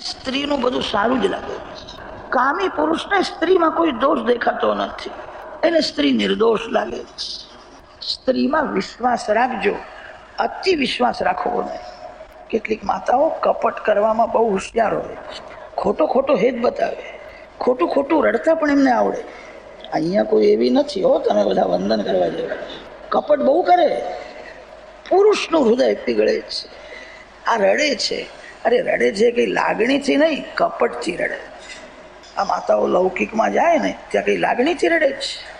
સ્ત્રીનું બધું સારું જ લાગે. કામી પુરુષને સ્ત્રીમાં કોઈ દોષ દેખાતો નથી. એને સ્ત્રી નિર્દોષ લાગે. સ્ત્રીમાં વિશ્વાસ રાખજો. અતિ વિશ્વાસ રાખવો નહીં. કેટલીક માતાઓ કપટ કરવામાં બહુ હોશિયાર હોય. ખોટો ખોટો હેત બતાવે. ખોટું ખોટું રડતા પણ એમને આવડે. અહીંયા કોઈ એવી નથી હો, તમે બધા વંદન કરવા જેવા. કપટ બહુ કરે. પુરુષનું હૃદય પીગળે છે. આ રડે છે. અરે રડે છે કઈ લાગણીથી નહીં કપટથી રડે આ માતાઓ લૌકિકમાં જાય ને, ત્યાં કઈ લાગણીથી રડે છે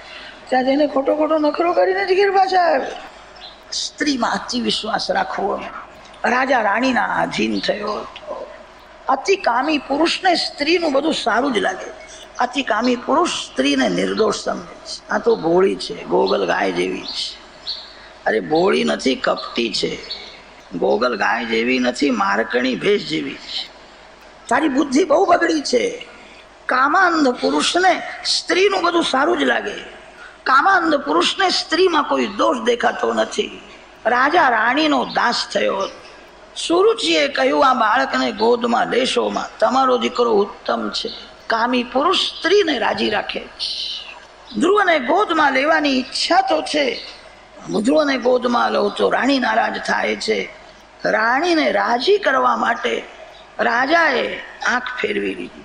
ત્યાં જઈને ખોટો ખોટો નખરો કરીને જ ઘેર પાછા આવે. સ્ત્રીમાં અતિ વિશ્વાસ રાખવો રાજા રાણીના આધીન થયો હતો. અતિ કામી પુરુષને સ્ત્રીનું બધું સારું જ લાગે. અતિ કામી પુરુષ સ્ત્રીને નિર્દોષ સમજે છે. આ તો ભોળી છે, ગોગલ ગાય જેવી છે. અરે ભોળી નથી, કપટી છે. ગોગલ ગાય જેવી નથી, મારકણી ભેંસ જેવી છે. તારી બુદ્ધિ બહુ બગડી છે. કામાંધ પુરુષને સ્ત્રીનું બધું સારું જ લાગે. કામાંધ પુરુષને સ્ત્રીમાં કોઈ દોષ દેખાતો નથી. રાજા રાણીનો દાસ થયો. સુરુચિએ કહ્યું, આ બાળકને ગોદમાં લેશોમાં તમારો દીકરો ઉત્તમ છે. કામી પુરુષ સ્ત્રીને રાજી રાખે ધ્રુવને ગોદમાં લેવાની ઈચ્છા તો છે ધ્રુવને ગોદમાં લઉં તો રાણી નારાજ થાય છે. રાણીને રાજી કરવા માટે રાજાએ આંખ ફેરવી લીધી.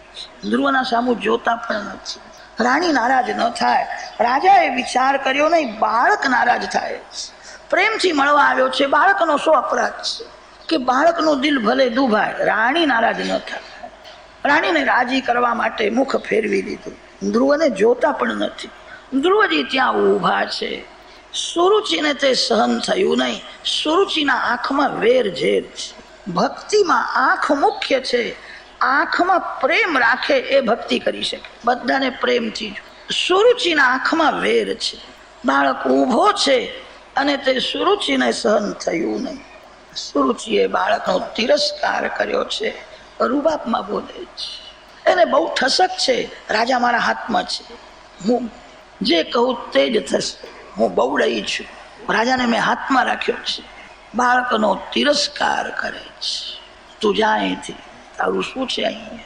ધ્રુવના સામું જોતા પણ નથી. રાણી નારાજ ન થાય. રાજાએ વિચાર કર્યો નહીં, બાળક નારાજ થાય. પ્રેમથી મળવા આવ્યો છે. બાળકનો શું અપરાધ છે કે બાળકનું દિલ ભલે દુભાય, રાણી નારાજ ન થાય. રાણીને રાજી કરવા માટે મુખ ફેરવી દીધું. ધ્રુવને જોતા પણ નથી. ધ્રુવજી ત્યાં ઊભા છે. સુરુચિને તે સહન થયું નહીં. સુરુચિના આંખમાં વેર ઝેર છે. ભક્તિમાં આંખ મુખ્ય છે. આંખમાં પ્રેમ રાખે એ ભક્તિ કરી શકે. બધાને પ્રેમથી સુરુચિના આંખમાં વેર છે. બાળક ઊભો છે અને તે સુરુચિને સહન થયું નહીં. સુરુચિએ બાળકનો તિરસ્કાર કર્યો છે. રૂબાપમાં બોલે છે. એને બહુ ઠસક છે. રાજા મારા હાથમાં છે. હું જે કહું તે જ થશે. હું બહુડઈ છું. રાજાને મેં હાથમાં રાખ્યો છે. બાળકનો તિરસ્કાર કરે છે. તું જા અહીંથી. તારું શું છે અહીંયા?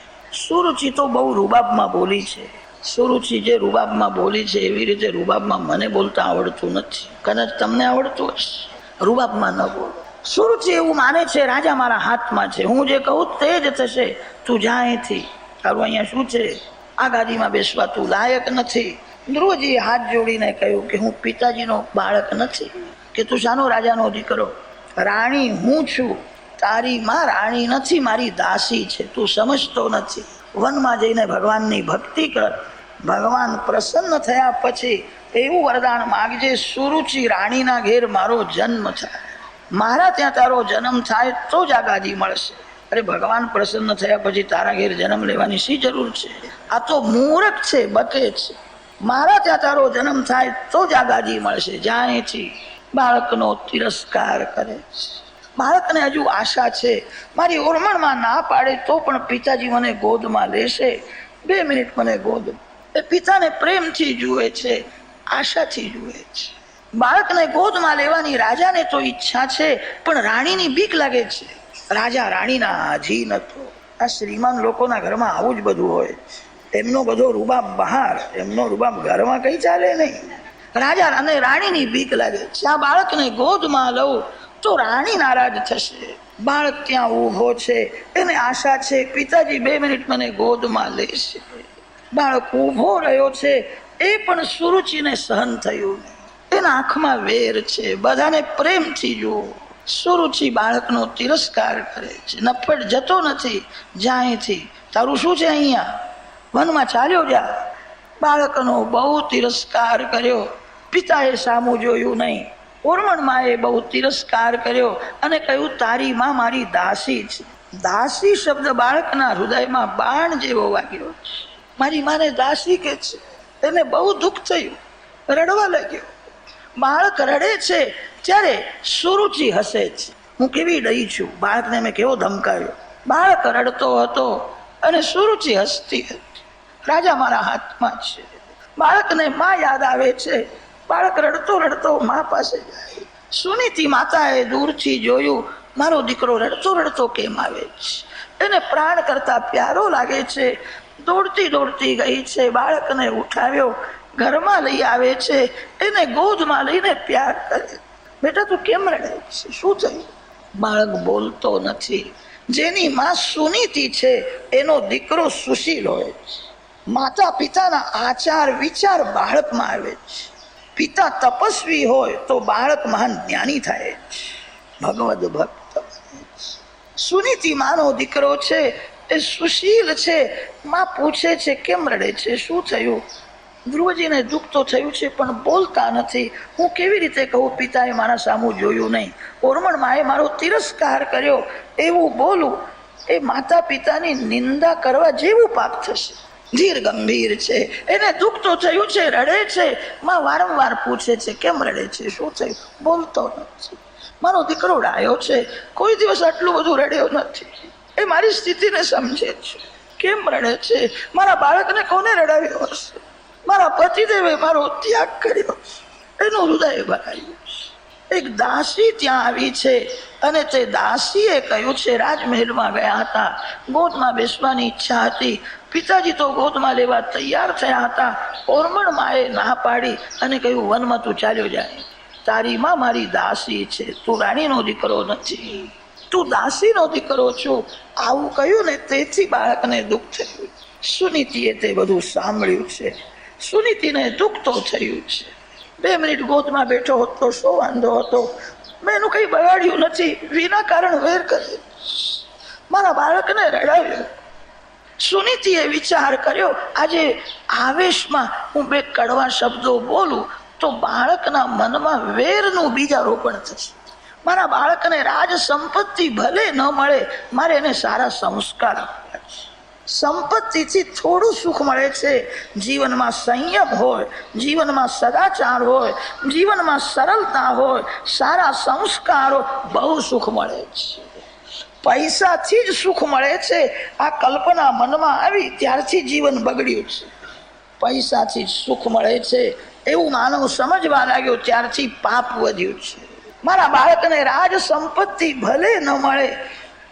સુરુચિ તો બહુ રૂબાબમાં બોલી છે. સુરુચિ જે રૂબાબમાં બોલી છે, એવી રીતે રૂબાબમાં મને બોલતા આવડતું નથી. કદાચ તમને આવડતું હશે. રૂબાબમાં ન બોલો. સુરુચિ એવું માને છે, રાજા મારા હાથમાં છે. હું જે કહું તે જ થશે. તું જા અહીંથી. તારું અહીંયા શું છે? આ ગાદીમાં બેસવા તું લાયક નથી. ધ્રુવજીએ હાથ જોડીને કહ્યું કે હું પિતાજીનો બાળક નથી, કે તું શાનો રાજાનો દીકરો? રાણી, હું છું. તારી માં રાણી નથી, મારી દાસી છે. તું સમજતો નથી. વનમાં જઈને ભગવાનની ભક્તિ કર. ભગવાન પ્રસન્ન થયા પછી એવું વરદાન માગજે, સુરુચિ, રાણીના ઘેર મારો જન્મ થાય. મારા ત્યાં તારો જન્મ થાય તો જ આ ગાદી મળશે. અરે, ભગવાન પ્રસન્ન થયા પછી તારા ઘેર જન્મ લેવાની શી જરૂર છે? આ તો મૂરખ છે, બકે છે. મારા ત્યાં તારો જન્મ થાય તો જ આ ગાદી મળશે જાણેથી બાળકનો તિરસ્કાર કરે છે. બાળકને હજુ આશા છે, મારી ઓરમણમાં ના પાડે તો પણ પિતાજી મને ગોદમાં લેશે. બે મિનિટ મને ગોદ. એ પિતાને પ્રેમથી જુએ છે, આશાથી જુએ છે. બાળકને ગોદમાં લેવાની રાજાને તો ઈચ્છા છે, પણ રાણીની બીક લાગે છે. રાજા રાણીના આધીન હતો. આ શ્રીમાન લોકોના ઘરમાં આવું જ બધું હોય એમનો બધો રૂબાબ બહાર, એમનો રૂબાબ ઘરમાં કઈ ચાલે નહીં. રાજા અને રાણીની બીક લાગે. છે આ બાળકને ગોદમાં લઉં, તો રાણી નારાજ થશે. બાળક ત્યાં ઊભો છે, એને આશા છે, પિતાજી બે મિનિટ મને ગોદમાં લેશે. બાળક ઊભો રહ્યો છે, એ પણ સુરુચિને સહન થયું એના આંખમાં વેર છે, બધાને પ્રેમથી જુઓ. સુરુચિ બાળકનો તિરસ્કાર કરે છે. નફટ જતો નથી જ્યાંથી તારું શું છે અહીંયા? વનમાં ચાલ્યો ગયા. બાળકનો બહુ તિરસ્કાર કર્યો. પિતાએ સામું જોયું નહીં. ઓરમણમાં એ બહુ તિરસ્કાર કર્યો અને કહ્યું, તારી માં મારી દાસી છે. દાસી શબ્દ બાળકના હૃદયમાં બાણ જેવો વાગ્યો. મારી માને દાસી કે છે? એને બહુ દુઃખ થયું. રડવા લાગ્યો. બાળક રડે છે ત્યારે સુરુચિ હસે છે. હું કેવી ડઈ છું? બાળકને મેં કેવો ધમકાવ્યો. બાળક રડતો હતો અને સુરુચિ હસતી હતી. રાજા મારા હાથમાં છે. બાળકને માં યાદ આવે છે. બાળક રડતો રડતો મા પાસે જાય. સુનીતિ માતાએ દૂરથી જોયું, મારો દીકરો રડતો રડતો કેમ આવે છે? એને પ્રાણ કરતા પ્યારો લાગે છે. દોડતી દોડતી ગઈ છે. બાળકને ઉઠાવ્યો, ઘરમાં લઈ આવે છે. એને ગોદમાં લઈને પ્યાર કરે. બેટા, તું કેમ રડે છે? શું થયું? બાળક બોલતો નથી. જેની માં સુનીતિ છે, એનો દીકરો સુશીલ હોય છે. માતા પિતાના આચાર, વિચાર બાળકમાં આવે છે. પિતા તપસ્વી હોય તો બાળક મહાન જ્ઞાની થાય. છે ભગવદ ભક્ત. સુનીતિ માનો દીકરો છે, એ સુશીલ છે. માં પૂછે છે, કેમ રડે છે? શું થયું? ધ્રુવજીને દુઃખ તો થયું છે, પણ બોલતા નથી. હું કેવી રીતે કહું, પિતાએ મારા સામું જોયું નહીં. ઓરમણ માએ મારો તિરસ્કાર કર્યો. એવું બોલું. એ માતા પિતાની નિંદા કરવા જેવું પાપ થશે. ધીર ગંભીર છે. એને દુઃખ તો થયું છે, રડે છે. માં વારંવાર પૂછે છે, કેમ રડે છે? શું થયું બોલતો નથી. મારો દીકરો ડાયો છે. કોઈ દિવસ આટલું બધું રડ્યો નથી. એ મારી સ્થિતિને સમજે છે. કેમ રડે છે? મારા બાળકને કોને રડાવ્યો હશે? મારા પતિદેવે મારો ત્યાગ કર્યો એનું હૃદય ભરાયું છે. એક દાસી ત્યાં આવી છે અને તે દાસીએ કહ્યું છે, રાજમહેલમાં ગયા હતા. ગોદમાં બેસવાની ઈચ્છા હતી. પિતાજી તો ગોદમાં લેવા તૈયાર થયા હતા. ઓરમણ માએ ના પાડી અને કહ્યું, વનમાં તું ચાલ્યો જાય તારી માં મારી દાસી છે. તું રાણીનો દીકરો નથી. તું દાસીનો દીકરો છો. આવું કહ્યું ને તેથી બાળકને દુઃખ થયું. સુનીતિએ તે બધું સાંભળ્યું છે. સુનીતિને દુઃખ તો થયું છે. બે મિનિટ ગોતમાં બેઠો હતો, શું વાંધો હતો? મેં એનું કંઈ બગાડ્યું નથી. વિના કારણ વેર કર્યું મારા બાળકને રડાવ્યું. સુનીતિએ વિચાર કર્યો, આજે આવેશમાં હું બે કડવા શબ્દો બોલું, તો બાળકના મનમાં વેરનું બીજારોપણ થશે. મારા બાળકને રાજ સંપત્તિ ભલે ન મળે, મારે એને સારા સંસ્કાર સંપત્તિથી થોડું સુખ મળે છે. જીવનમાં સંયમ હોય, જીવનમાં સદાચાર હોય, જીવનમાં સરળતા હોય, સારા સંસ્કારો બહુ સુખ મળે છે. પૈસાથી જ સુખ મળે છે. આ કલ્પના મનમાં આવી ત્યારથી જીવન બગડ્યું છે. પૈસાથી જ સુખ મળે છે. એવું માનવ સમજવા લાગ્યો ત્યારથી પાપ વધ્યું છે. મારા બાળકને રાજ સંપત્તિ ભલે ન મળે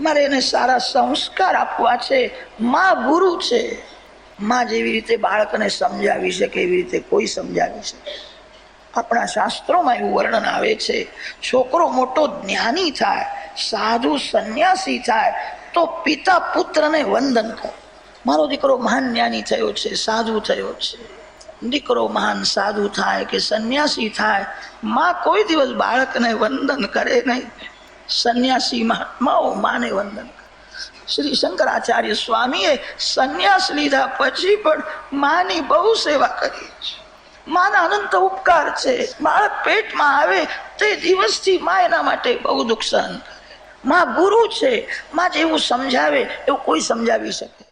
મારે એને સારા સંસ્કાર આપવા છે. મા ગુરુ છે. મા જેવી રીતે બાળકને સમજાવી શકે, એવી રીતે કોઈ સમજાવી શકે. આપણા શાસ્ત્રોમાં એવું વર્ણન આવે છે, છોકરો મોટો જ્ઞાની થાય, સાધુ સંન્યાસી થાય, તો પિતા પુત્રને વંદન કરે. મારો દીકરો મહાન જ્ઞાની થયો છે, સાધુ થયો છે. દીકરો મહાન સાધુ થાય કે સંન્યાસી થાય, માં કોઈ દિવસ બાળકને વંદન કરે નહીં. સંન્યાસી મહાત્માઓ માને વંદન. શ્રી શંકરાચાર્ય સ્વામીએ સંન્યાસ લીધા પછી પણ માની બહુ સેવા કરી છે. માના અનંત ઉપકાર છે. બાળક પેટમાં આવે તે દિવસથી મા એના માટે બહુ સહન કરે. માં ગુરુ છે. માં જેવું સમજાવે એવું કોઈ સમજાવી શકે